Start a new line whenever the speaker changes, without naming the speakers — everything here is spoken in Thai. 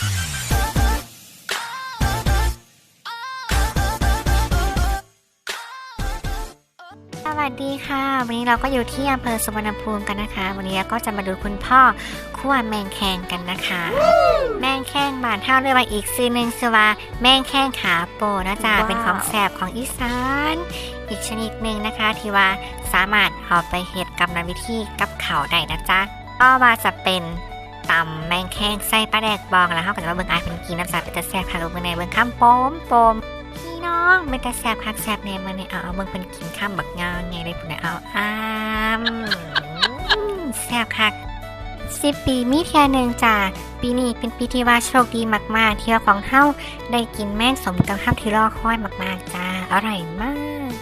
สวัสดีค่ะ วันนี้เราก็อยู่ที่อำเภอสุวรรณภูมิกันนะคะ วันนี้เราก็จะมาดูคุณพ่อคั่วแมงแคงกันนะคะ แมงแคงบานเท่าเรียกว่าอีกซื้อหนึ่งคือว่าแมงแคงขาโปนะจ๊ะ
ว้าว
เป็นของแสบของอีสาน อีกชนิดหนึ่งนะคะ ที่ว่าสามารถเอาไปเฮ็ดกรรมวิธีกับเขาวได้นะจ๊ะก็ว่าจะเป็น ตำแมงแคงใส่ปลาแดกบองแล้วเขาก็จะมาเบิ่งอายเป็นกินน้ำซาเป็นตะแสบค่ะลูกเบิ่งในเบิ่งข้ามโปมโปมพี่น้องเป็นตาแสบคักแสบแนมมาเนี่ยเอาเอาเบิ่งเป็นกินข้ามบักงานไงเลยพุ่นน่ะเอาอ้ามแสบคักสิบปีมีแค่หนึ่งจ้าปีนี้เป็นปีที่ว่าโชคดีมากๆที่ว่าของเฮาได้กินแม่งสมกับคำที่รอคอยมากๆจ้าอร่อยมาก